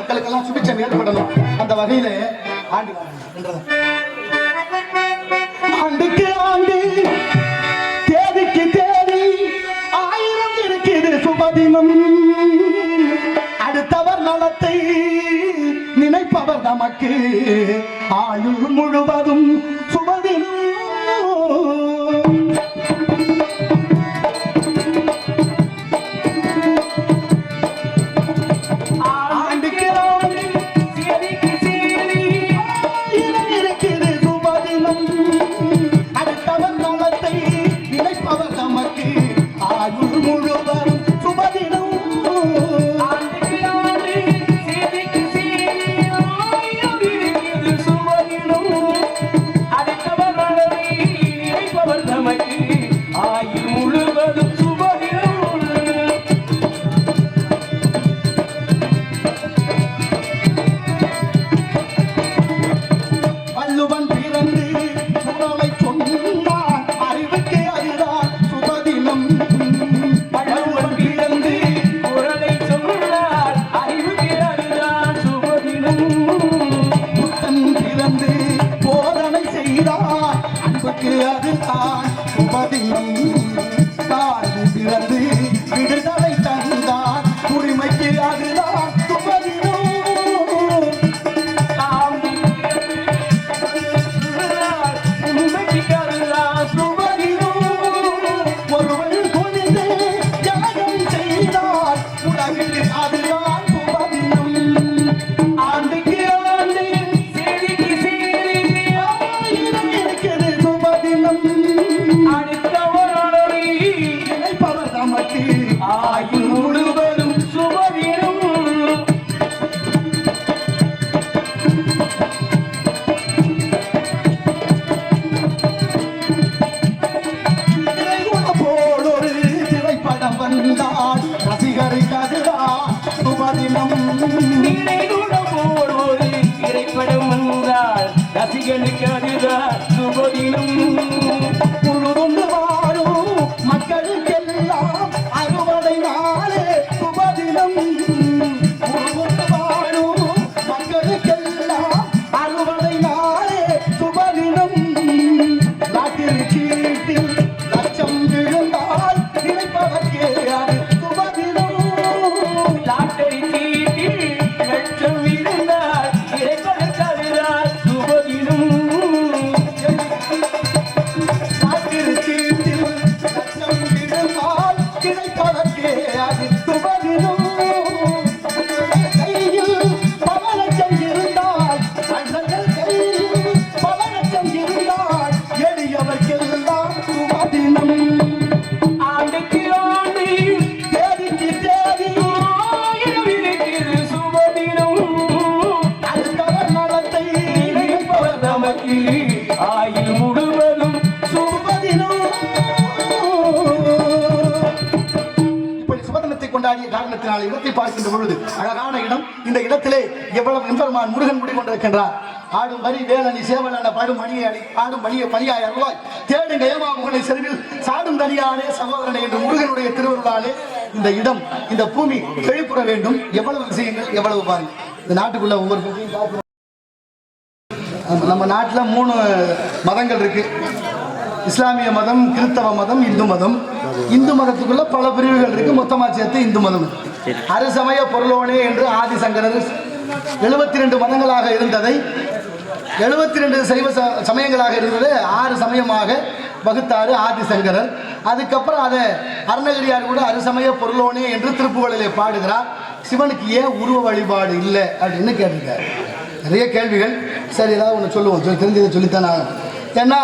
மக்களுக்கெல்லாம் சுபிச்சம் ஏற்படணும். அந்த வகையில ஆண்டு ஆண்டுக்கு ஆண்டு தேதிக்கு தேதி ஆயிரம் இருக்குது சுபதினம். அடுத்தவர் நலத்தை நினைப்பவர் நமக்கு ஆயுள் முழுவதும் நமக்கு ஆயுள் முழுவதும் சுபதினம் புத்தன் வந்தால் ரசிகருக்கு அதுதான் சுபதினம் திரைப்படம் வந்தால் ரசிகனுக்கு அதுதான் சுபதினம் உழுதுண்டு வாழும் மக்களுக்கெல்லாம் அறுவடை நாளே சுபதினம் உழுதுண்டு வாழும் மக்களுக்கெல்லாம் அறுவடை நாளே சுபதினம் நாட்டில் சீட்டில் நாளை இடத்தை பார்க்கின்ற பொழுது அழகான இடம். இந்த இடத்திலே எவ்வளவு எம்பெருமான் முருகன் முடிக்கொண்டிருக்கின்றார் ஆடும் வரி வேலனி சேவலான பாடும் மணியை அடி ஆடும் மணியை பணியாய் அருவாய் தேடும் கயமா முகனை செருவில் சாடும் தனியானே சகோதரனை என்று முருகனுடைய திருவருளாலே இந்த இடம் இந்த பூமி வெளிப்புற வேண்டும். எவ்வளவு விஷயங்கள் எவ்வளவு பாருங்க இந்த நாட்டுக்குள்ள ஒவ்வொரு விஷயம் நம்ம- நாட்டில் மூணு மதங்கள் இருக்கு. இஸ்லாமிய மதம் கிறிஸ்தவ மதம் இந்து மதம். இந்து மதத்துக்குள்ள பல பிரிவுகள் இருக்கு. மொத்தமாக சேர்த்து இந்து மதம் அருசமய பொருளோனே என்று ஆதிசங்கரர் எழுபத்தி ரெண்டு மதங்களாக இருந்ததை எழுபத்தி ரெண்டு சைவ ச- சமயங்களாக இருந்தது ஆறு சமயமாக வகுத்தாரு ஆதிசங்கரர். அதுக்கப்புறம் அதை அருணகிரியார் கூட அருசமய பொருளோனே என்று திருப்புகளிலே பாடுகிறார். சிவனுக்கு ஏன் உருவ வழிபாடு இல்லை அப்படின்னு கேட்டிருக்காரு. நிறைய கேள்விகள். சரி ஏதாவது ஒன்று சொல்லுவோம். சொல்லி தெரிஞ்சதை சொல்லித்தான் ஆகணும். ஏன்னா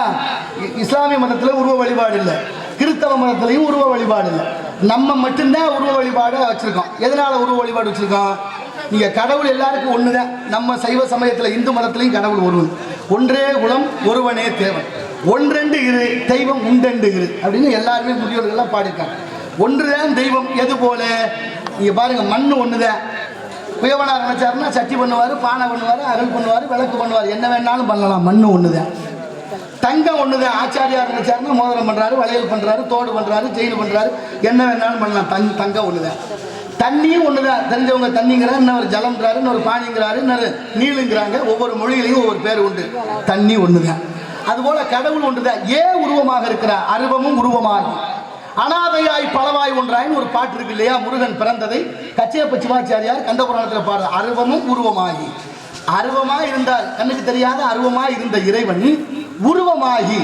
இஸ்லாமிய மதத்தில் உருவ வழிபாடு இல்லை. கிறிஸ்தவ மதத்திலையும் உருவ வழிபாடு இல்லை. நம்ம மட்டும்தான் உருவ வழிபாடு வச்சுருக்கோம். எதனால் உருவ வழிபாடு வச்சுருக்கோம்? நீங்கள் கடவுள் எல்லாருக்கும் ஒன்று தான் நம்ம சைவ சமயத்தில் இந்து மதத்துலேயும் கடவுள் ஒருவன் ஒன்றே குலம் ஒருவனே தேவன். ஒன்றெண்டு இரு தெய்வம் உண்டெண்டு இரு அப்படின்னு எல்லாருமே முதியோர்கள்லாம் பாடியிருக்காங்க. ஒன்றுதான் தெய்வம் எது போல? நீங்கள் பாருங்கள் மண் ஒன்று தான் குயவனார் நினச்சாருன்னா சட்டி பண்ணுவார் பானை பண்ணுவார் அருள் பண்ணுவார் விளக்கு பண்ணுவார். என்ன வேணாலும் பண்ணலாம் மண் ஒன்று தான் தங்கம் ஒண்ணுதான். தான் ஆச்சாரியார் நினைச்சாருன்னா மோதிரம் பண்றாரு வளையல் பண்றாரு தோடு பண்ணுறாரு செயின் பண்ணுறாரு என்ன வேணாலும் பண்ணலாம். தங் தங்கம் ஒண்ணுதான். தண்ணியும் ஒண்ணுதான். தெரிஞ்சவங்க தண்ணிங்கிறாரு இன்னொரு ஜலம்ங்கிறாரு இன்னொரு பானிங்கிறாரு இன்னொரு நீளுங்கிறாங்க. ஒவ்வொரு மொழியிலையும் ஒவ்வொரு பேர் உண்டு. தண்ணி ஒண்ணுதான். அதுபோல கடவுள் ஒன்றுதான். ஏன் உருவமாக இருக்கிறார்? அருவமும் உருவமாகும். அனாதையாய் பலவாய் ஒன்றாயின்னு ஒரு பாட்டு இருக்கு இல்லையா? முருகன் பிறந்ததை கச்சியப்ப சிவாச்சாரியார் கந்தபுராணத்தில் பாடுற அருவமும் உருவமாகி. அருவமா இருந்தால் கண்ணுக்கு தெரியாத அருவமா இருந்த இறைவன் உருவமாகி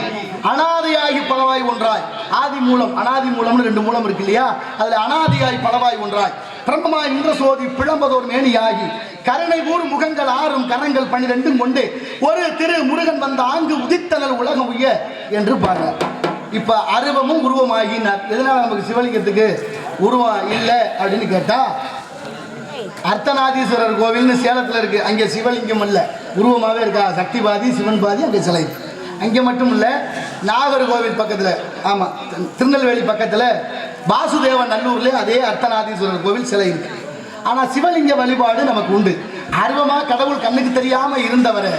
அனாதையாகி பலவாய் ஒன்றாய். ஆதி மூலம் அனாதி மூலம்னு ரெண்டு மூலம் இருக்கு இல்லையா? அதுல அனாதியாய் பலவாய் ஒன்றாய். பிரம்மமாய் நின்ற சோதி பிளம்பதோர் மேனியாகி. கருணை ஊர் முகங்கள் ஆறும் கரங்கள் பனிரெண்டும் கொண்டு ஒரு திரு முருகன் வந்த ஆங்கு உதித்தனல் உலகம் உய என்று பாரு இப்ப அருவமும் உருவமாகினார். எதனால நமக்கு சிவலிங்கத்துக்கு உருவம் இல்லை அப்படின்னு கேட்டா அர்த்தநாதீஸ்வரர் கோவில்னு சேலத்தில் இருக்கு. அங்கே சிவலிங்கம் இல்லை. உருவமாகவே இருக்கா? சக்தி பாதி சிவன் பாதி அங்கே சிலை இருக்கு. அங்கே மட்டும் இல்லை நாகர்கோவில் பக்கத்தில் ஆமாம் திருநெல்வேலி பக்கத்தில் வாசுதேவன் நல்லூர்லேயே அதே அர்த்தநாதீஸ்வரர் கோவில் சிலை இருக்கு. ஆனால் சிவலிங்க வழிபாடு நமக்கு உண்டு. ஆர்வமாக கடவுள் கண்ணுக்கு தெரியாமல் இருந்தவரை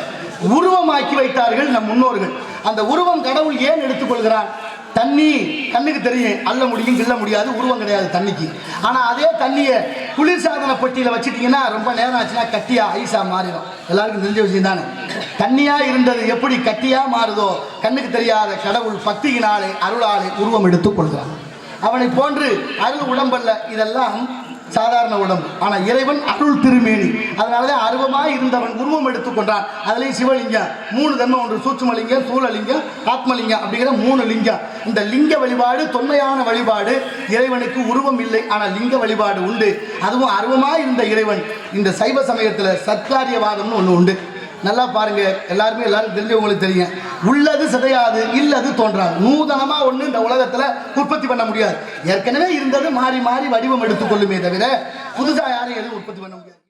உருவமாக்கி வைத்தார்கள் நம் முன்னோர்கள். அந்த உருவம் கடவுள் ஏன் எடுத்துக்கொள்கிறான்? தண்ணி கண்ணுக்கு தெரியும். அள்ள முடியும் கிள்ள முடியாது உருவம் கிடையாது தண்ணிக்கு. ஆனால் அதே தண்ணியை குளிர்சாதன பெட்டியில் வச்சுட்டிங்கன்னா ரொம்ப நேரம் ஆச்சுன்னா கட்டியாக ஐஸாக மாறிடும். எல்லாருக்கும் தெரிஞ்ச விஷயம் தானே? தண்ணியாக இருந்தது எப்படி கட்டியாக மாறுதோ கண்ணுக்கு தெரியாத கடவுள் பக்தியினாலே அருளாலே உருவம் எடுத்துக் கொள்கிறான் அவனை போன்று அருள் உடம்பல்ல இதெல்லாம் சாதாரண உடம்பு. ஆனால் இறைவன் அருள் திருமேனி. அதனாலதான் அருவமாக இருந்தவன் உருவம் எடுத்துக்கொண்டான் அதுலேயும் சிவலிங்கம் மூணு தன்மை ஒன்று சூட்சுமலிங்கம் சூழலிங்கம் ஆத்மலிங்கம் அப்படிங்கிற மூணு லிங்கம் இந்த லிங்க வழிபாடு தொன்மையான வழிபாடு இறைவனுக்கு உருவம் இல்லை. ஆனால் லிங்க வழிபாடு உண்டு. அதுவும் அருவமாக இருந்த இறைவன். இந்த சைவ சமயத்தில் சத்காரியவாதம்னு ஒன்று உண்டு. நல்லா பாருங்க. எல்லாருமே எல்லாரும் தெரிஞ்சவங்களுக்கு தெரியும். உள்ளது சிதையாது இல்லது தோன்றாது. நூதனமா ஒண்ணு இந்த உலகத்துல உற்பத்தி பண்ண முடியாது. ஏற்கனவே இருந்தது மாறி மாறி வடிவம் எடுத்துக்கொள்ளுமே தவிர புதுசா யாரும் எதுவும் உற்பத்தி பண்ண முடியாது.